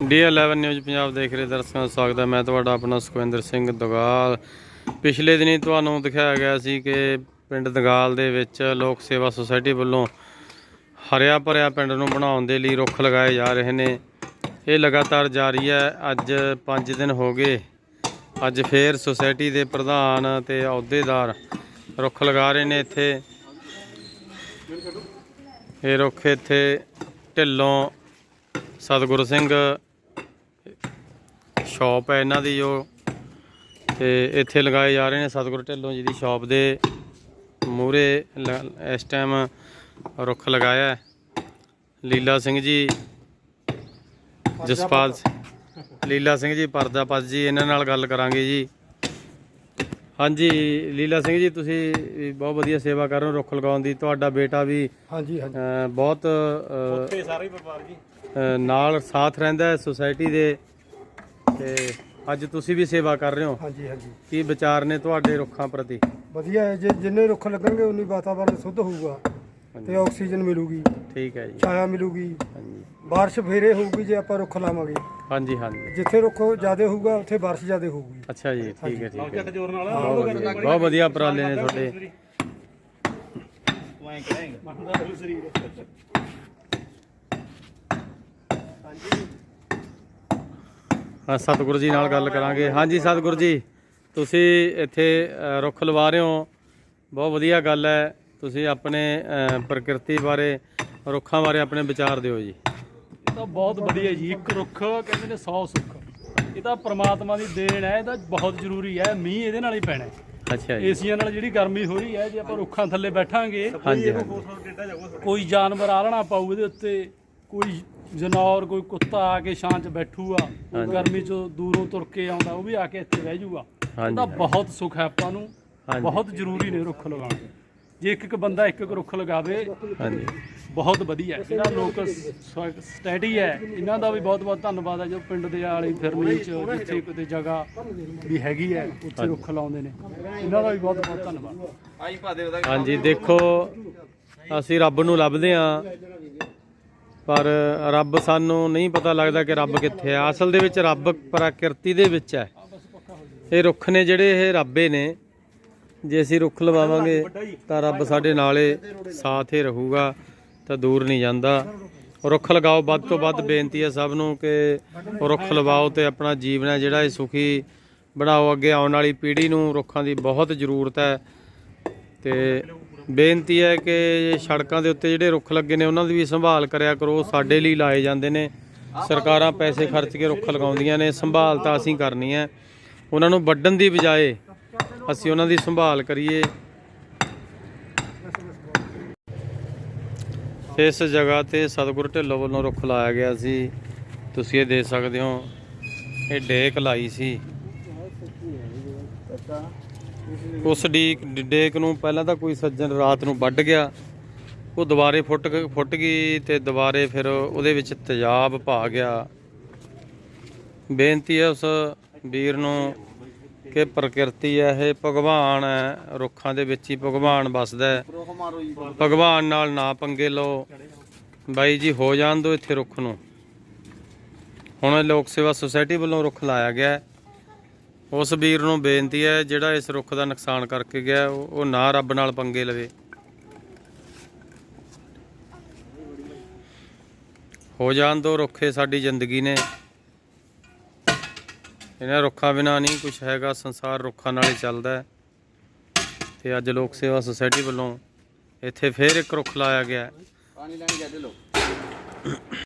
ਡੀ11 news Punjab ਦੇਖ ਰਹੇ ਦਰਸ਼ਕਾਂ ਦਾ ਸਵਾਗਤ ਹੈ। ਮੈਂ ਤੁਹਾਡਾ ਆਪਣਾ ਸੁਖਵਿੰਦਰ ਸਿੰਘ ਦਗਾਲ। ਪਿਛਲੇ ਦਿਨੀ ਤੁਹਾਨੂੰ ਦਿਖਾਇਆ ਗਿਆ ਸੀ ਕਿ ਪਿੰਡ ਦਗਾਲ ਦੇ ਵਿੱਚ ਲੋਕ ਸੇਵਾ ਸੁਸਾਇਟੀ ਵੱਲੋਂ ਹਰਿਆ ਭਰਿਆ ਪਿੰਡ ਨੂੰ ਬਣਾਉਣ ਦੇ ਲਈ ਰੁੱਖ ਲਗਾਏ ਜਾ ਰਹੇ ਨੇ। ਇਹ ਲਗਾਤਾਰ ਜਾਰੀ ਹੈ। ਅੱਜ 5 ਦਿਨ ਹੋ ਗਏ। ਅੱਜ ਫੇਰ ਸੁਸਾਇਟੀ ਦੇ ਪ੍ਰਧਾਨ ਤੇ ਅਹੁਦੇਦਾਰ ਰੁੱਖ ਲਗਾ ਰਹੇ ਨੇ ਇੱਥੇ। ਇਹ ਰੁੱਖ ਇੱਥੇ ਢਿੱਲੋਂ ਸਤਿਗੁਰੂ ਸਿੰਘ ਸ਼ਾਪ ਹੈ ਇਹਨਾਂ ਦੀ ਜੋ। ਤੇ ਇੱਥੇ ਲਗਾਏ ਜਾ ਰਹੇ ਨੇ ਸਤਿਗੁਰੂ ਢਿੱਲੋਂ ਜੀ ਦੀ ਸ਼ਾਪ ਦੇ ਮੂਰੇ ਇਸ ਟਾਈਮ ਰੁੱਖ ਲਗਾਇਆ ਹੈ। ਲੀਲਾ ਸਿੰਘ ਜੀ ਜਸਪਾਲ ਲੀਲਾ ਸਿੰਘ ਜੀ ਪਰਦਾਪਤ ਜੀ ਇਹਨਾਂ ਨਾਲ ਗੱਲ ਕਰਾਂਗੇ ਜੀ। ਹਾਂਜੀ ਲੀਲਾ ਸਿੰਘ ਜੀ ਤੁਸੀਂ ਬਹੁਤ ਵਧੀਆ ਸੇਵਾ ਕਰ ਰਹੇ ਹੋ ਰੁੱਖ ਲਗਾਉਣ ਦੀ। ਤੁਹਾਡਾ ਬੇਟਾ ਵੀ ਹਾਂਜੀ ਹਾਂਜੀ। ਬਹੁਤ ਤੇ ਸਾਰੇ ਪਰਿਵਾਰ ਜੀ। ਨਾਲ ਸਾਥ ਰਹਿੰਦਾ ਹੈ ਸੁਸਾਇਟੀ ਦੇ। ਤੇ ਅੱਜ ਤੁਸੀਂ ਵੀ ਸੇਵਾ ਕਰ ਰਹੇ ਹੋ। ਹਾਂਜੀ ਹਾਂਜੀ। ਕੀ ਵਿਚਾਰ ਨੇ ਤੁਹਾਡੇ ਰੁੱਖਾਂ ਪ੍ਰਤੀ? ਵਧੀਆ ਹੈ ਜੇ ਜਿੰਨੇ ਰੁੱਖ ਲੱਗਣਗੇ ਉਨੀ ਵਾਤਾਵਰਨ ਸ਼ੁੱਧ ਹੋਊਗਾ ਤੇ ਆਕਸੀਜਨ ਮਿਲੂਗੀ। ਠੀਕ ਹੈ ਜੀ। ਛਾਇਆ ਮਿਲੂਗੀ। ਹਾਂਜੀ। ਬਾਰਿਸ਼ ਫੇਰੇ ਹੋਊਗੀ ਜੇ ਆਪਾਂ ਰੁੱਖ ਲਾਵਾਂਗੇ। ਹਾਂਜੀ ਹਾਂਜੀ। ਜਿੱਥੇ ਰੁੱਖ ਜ਼ਿਆਦਾ ਹੋਊਗਾ ਉੱਥੇ ਬਾਰਿਸ਼ ਜ਼ਿਆਦਾ ਹੋਊਗੀ। ਅੱਛਾ ਜੀ ਠੀਕ ਹੈ ਠੀਕ ਹੈ। ਬਹੁਤ ਵਧੀਆ। ਬਹੁਤ ਵਧੀਆ ਉਪਰਾਲੇ ਨੇ ਤੁਹਾਡੇ। ਹਾਂ ਸਤਿਗੁਰੂ ਜੀ ਨਾਲ ਗੱਲ ਕਰਾਂਗੇ। ਹਾਂਜੀ ਸਤਿਗੁਰੂ ਜੀ ਤੁਸੀਂ ਇੱਥੇ ਰੁੱਖ ਲਵਾ ਰਹੇ ਹੋ। ਬਹੁਤ ਵਧੀਆ ਗੱਲ ਹੈ। ਤੁਸੀਂ ਆਪਣੇ ਪ੍ਰਕਿਰਤੀ ਬਾਰੇ ਰੁੱਖਾਂ ਬਾਰੇ ਆਪਣੇ ਵਿਚਾਰ ਦਿਓ ਜੀ। ਇਹ ਤਾਂ ਬਹੁਤ ਵਧੀਆ ਜੀ। ਇੱਕ ਰੁੱਖ ਕਹਿੰਦੇ ਨੇ 100 ਸੁੱਖ। ਇਹ ਤਾਂ ਪ੍ਰਮਾਤਮਾ ਦੀ ਦੇਣ ਹੈ। ਇਹਦਾ ਬਹੁਤ ਜ਼ਰੂਰੀ ਹੈ। ਮੀਂਹ ਇਹਦੇ ਨਾਲ ਹੀ ਪੈਣਾ। ਅੱਛਾ ਜੀ। ਏਸੀਆਂ ਨਾਲ ਜਿਹੜੀ ਗਰਮੀ ਹੋ ਰਹੀ ਹੈ ਜੇ ਆਪਾਂ ਰੁੱਖਾਂ ਥੱਲੇ ਬੈਠਾਂਗੇ ਹਾਂਜੀ। ਕੋਈ ਜਾਨਵਰ ਆਲਣਾ ਪਾਊ ਇਹਦੇ ਉੱਤੇ ਕੋਈ ਜਨੌਰ ਕੋਈ ਕੁੱਤਾ ਆ ਕੇ ਛਾਂ 'ਚ ਬੈਠੂਗਾ ਉਹ ਗਰਮੀ 'ਚੋਂ ਦੂਰੋਂ ਤੁਰ ਕੇ ਆਉਂਦਾ ਉਹ ਵੀ ਆ ਕੇ ਇੱਥੇ ਬਹਿ ਜਾਊਗਾ ਹਾਂਜੀ। ਇਹਦਾ ਬਹੁਤ ਸੁੱਖ ਹੈ ਆਪਾਂ ਨੂੰ ਹਾਂਜੀ। ਬਹੁਤ ਜ਼ਰੂਰੀ ਨੇ ਰੁੱਖ ਲਗਾਉਣੇ ਜੇ ਇੱਕ ਇੱਕ ਬੰਦਾ ਇੱਕ ਇੱਕ ਰੁੱਖ ਲਗਾਵੇ ਹਾਂਜੀ। ਬਹੁਤ ਵਧੀਆ। ਹੈ। ਜਿਹੜਾ ਲੋਕ ਸਟੈਡੀ ਹੈ। ਇਹਨਾਂ ਦਾ ਵੀ ਬਹੁਤ ਬਹੁਤ ਧੰਨਵਾਦ ਹੈ। ਜੋ ਪਿੰਡ ਦੇ ਆਲੇ ਫਿਰਨੀ ਚ ਜਿੱਥੇ ਕਿਤੇ ਜਗ੍ਹਾ ਵੀ ਹੈਗੀ ਹੈ ਉੱਥੇ ਰੁੱਖ ਲਾਉਂਦੇ ਨੇ। ਇਹਨਾਂ ਦਾ ਵੀ ਬਹੁਤ ਬਹੁਤ ਧੰਨਵਾਦ ਹਾਂਜੀ ਦੇਖੋ ਅਸੀਂ ਰੱਬ ਨੂੰ ਲੱਭਦੇ ਆਂ ਪਰ ਰੱਬ ਸਾਨੂੰ ਨਹੀਂ ਪਤਾ ਲੱਗਦਾ ਕਿ ਰੱਬ ਕਿੱਥੇ ਆ। ਅਸਲ ਦੇ ਵਿੱਚ ਰੱਬ ਪ੍ਰਕਿਰਤੀ ਦੇ ਵਿੱਚ ਹੈ। ਇਹ ਰੁੱਖ ਨੇ ਜਿਹੜੇ ਇਹ ਰੱਬੇ ਨੇ। ਜੇ ਅਸੀਂ ਰੁੱਖ ਲਵਾਵਾਂਗੇ, ਤਾਂ ਰੱਬ ਸਾਡੇ ਨਾਲੇ ਸਾਥ ਹੀ ਰਹੂਗਾ, ਤਾਂ ਦੂਰ ਨਹੀਂ ਜਾਂਦਾ। ਰੁੱਖ ਲਗਾਓ, ਵੱਧ ਤੋਂ ਵੱਧ ਬੇਨਤੀ ਹੈ ਸਭ ਨੂੰ ਕਿ ਰੁੱਖ ਲਵਾਓ ਤੇ ਆਪਣਾ ਜੀਵਨ ਹੈ ਜਿਹੜਾ ਇਹ ਸੁਖੀ ਬਣਾਓ। ਅੱਗੇ ਆਉਣ ਵਾਲੀ ਪੀੜ੍ਹੀ ਨੂੰ ਰੁੱਖਾਂ ਦੀ ਬਹੁਤ ਜ਼ਰੂਰਤ ਹੈ। ਤੇ ਬੇਨਤੀ ਹੈ ਕਿ ਸੜਕਾਂ ਦੇ ਉੱਤੇ ਜਿਹੜੇ ਰੁੱਖ ਲੱਗੇ ਨੇ, ਉਹਨਾਂ ਦੀ ਵੀ ਸੰਭਾਲ ਕਰਿਆ ਕਰੋ। ਸਾਡੇ ਲਈ ਲਾਏ ਜਾਂਦੇ ਨੇ। ਸਰਕਾਰਾਂ ਪੈਸੇ ਖਰਚ ਕੇ ਰੁੱਖ ਲਗਾਉਂਦੀਆਂ ਨੇ। ਸੰਭਾਲ ਤਾਂ ਅਸੀਂ ਕਰਨੀ ਹੈ। ਉਹਨਾਂ ਨੂੰ ਵੱਢਣ ਦੀ ਬਜਾਏ ਅਸੀਂ ਉਹਨਾਂ ਦੀ ਸੰਭਾਲ ਕਰੀਏ। ਇਸ ਜਗ੍ਹਾ ਤੇ ਸਤਿਗੁਰੂ ਢਿੱਲੋਂ ਵੱਲੋਂ ਰੁੱਖ ਲਾਇਆ ਗਿਆ ਸੀ। ਤੁਸੀਂ ਇਹ ਦੇਖ ਸਕਦੇ ਹੋ। ਇਹ ਡੇਕ ਲਾਈ ਸੀ। ਉਸ ਡੀਕ ਡੇਕ ਨੂੰ ਪਹਿਲਾਂ ਤਾਂ ਕੋਈ ਸੱਜਣ ਰਾਤ ਨੂੰ ਵੱਢ ਗਿਆ। ਉਹ ਦੁਬਾਰੇ ਫੁੱਟ ਗ- ਫੁੱਟ ਗਈ ਤੇ ਦੁਬਾਰੇ ਫਿਰ ਉਹਦੇ ਵਿੱਚ ਤੇਜ਼ਾਬ ਪਾ ਗਿਆ। ਬੇਨਤੀ ਹੈ ਉਸ ਵੀਰ ਨੂੰ ਕਿ ਪ੍ਰਕਿਰਤੀ ਹੈ, ਇਹ ਭਗਵਾਨ ਹੈ, ਰੁੱਖਾਂ ਦੇ ਵਿੱਚ ਹੀ ਭਗਵਾਨ ਵੱਸਦਾ ਹੈ। ਭਗਵਾਨ ਨਾਲ ਨਾ ਪੰਗੇ ਲਓ। ਬਾਈ ਜੀ, ਹੋ ਜਾਣ ਦਿਓ ਇੱਥੇ ਰੁੱਖ ਨੂੰ। ਹੁਣ ਲੋਕ ਸੇਵਾ ਸੁਸਾਇਟੀ ਵੱਲੋਂ ਰੁੱਖ ਲਾਇਆ ਗਿਆ ਹੈ। ਉਸ ਵੀਰ ਨੂੰ ਬੇਨਤੀ ਹੈ, ਜਿਹੜਾ ਇਸ ਰੁੱਖ ਦਾ ਨੁਕਸਾਨ ਕਰਕੇ ਗਿਆ, ਉਹ ਨਾ ਰੱਬ ਨਾਲ ਪੰਗੇ ਲਵੇ। ਹੋ ਜਾਣ ਦੋ ਰੁੱਖੇ ਸਾਡੀ ਜ਼ਿੰਦਗੀ ਨੇ। ਇਹਨਾਂ ਰੁੱਖਾਂ ਬਿਨਾ ਨਹੀਂ ਕੁਝ ਹੈਗਾ, ਸੰਸਾਰ ਰੁੱਖਾਂ ਨਾਲ ਹੀ ਚੱਲਦਾ ਹੈ। ਤੇ ਅੱਜ ਲੋਕ ਸੇਵਾ ਸੁਸਾਇਟੀ ਵੱਲੋਂ ਇੱਥੇ ਫੇਰ ਇੱਕ ਰੁੱਖ ਲਾਇਆ ਗਿਆ ਹੈ।